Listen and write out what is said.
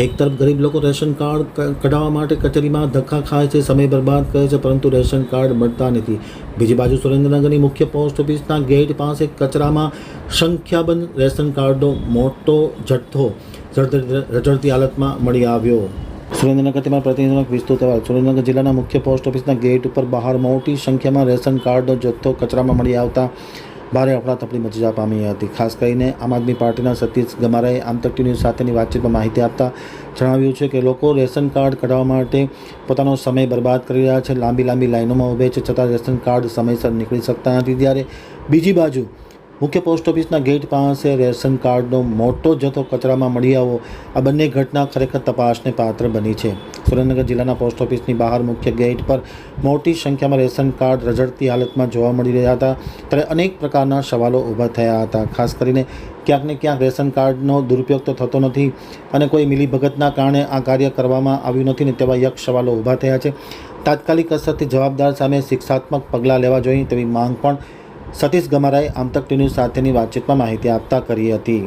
એક તરફ ગરીબ લોકો રેશન કાર્ડ કઢાવવા માટે કચેરીમાં ધક્કા ખાય છે, સમય બરબાદ કરે છે, પરંતુ રેશન કાર્ડ મળતા નથી. બીજી બાજુ સુરેન્દ્રનગરની મુખ્ય પોસ્ટ ઓફિસના ગેટ પાસે કચરામાં સંખ્યાબંધ રેશન કાર્ડનો મોટો જથ્થો રઝળ- રઝળતી હાલતમાં મળી આવ્યો. સુરેન્દ્રનગર તેમાં પ્રતિનિધિનો વિસ્તૃત અહેવાલ. સુરેન્દ્રનગર જિલ્લાના મુખ્ય પોસ્ટ ઓફિસના ગેટ ઉપર બહાર મોટી સંખ્યામાં રેશન કાર્ડનો જથ્થો કચરામાં મળી આવતા ભારે અફડાતફડી મચી જવા પામી હતી. ખાસ કરીને આમ આદમી પાર્ટીના સતીશ ગમારાએ આમતક ન્યૂઝ સાથેની વાતચીતમાં માહિતી આપતા જણાવ્યું છે કે લોકો રેશન કાર્ડ કઢાવવા માટે પોતાનો સમય બરબાદ કરી રહ્યા છે. લાંબી લાંબી લાઇનોમાં ઊભે છે છતાં રેશન કાર્ડ સમયસર નીકળી શકતા નથી. ત્યારે બીજી બાજુ મુખ્ય પોસ્ટ ઓફિસના ગેટ પાસે રેશન કાર્ડનો મોટો જથ્થો કચરામાં મળી આવો આ બંને ઘટના ખરેખર તપાસને પાત્ર બની છે. સુરેન્દ્રનગર જિલ્લાના પોસ્ટ ઓફિસની બહાર મુખ્ય ગેટ પર મોટી સંખ્યામાં રેશન કાર્ડ રઝળતી હાલતમાં જોવા મળી રહ્યા હતા. ત્યારે અનેક પ્રકારના સવાલો ઊભા થયા હતા. ખાસ કરીને ક્યાંક ને ક્યાંક રેશન કાર્ડનો દુરુપયોગ તો થતો નથી અને કોઈ મિલીભગતના કારણે આ કાર્ય કરવામાં આવ્યું નથી ને તેવા યક્ષ સવાલો ઊભા થયા છે. તાત્કાલિક અસરથી જવાબદાર સામે શિક્ષાત્મક પગલાં લેવા જોઈએ તેવી માંગ પણ સતીશ ગમારાએ આમતક ટીવી સાથેની વાતચીતમાં માહિતી આપતા કરી હતી.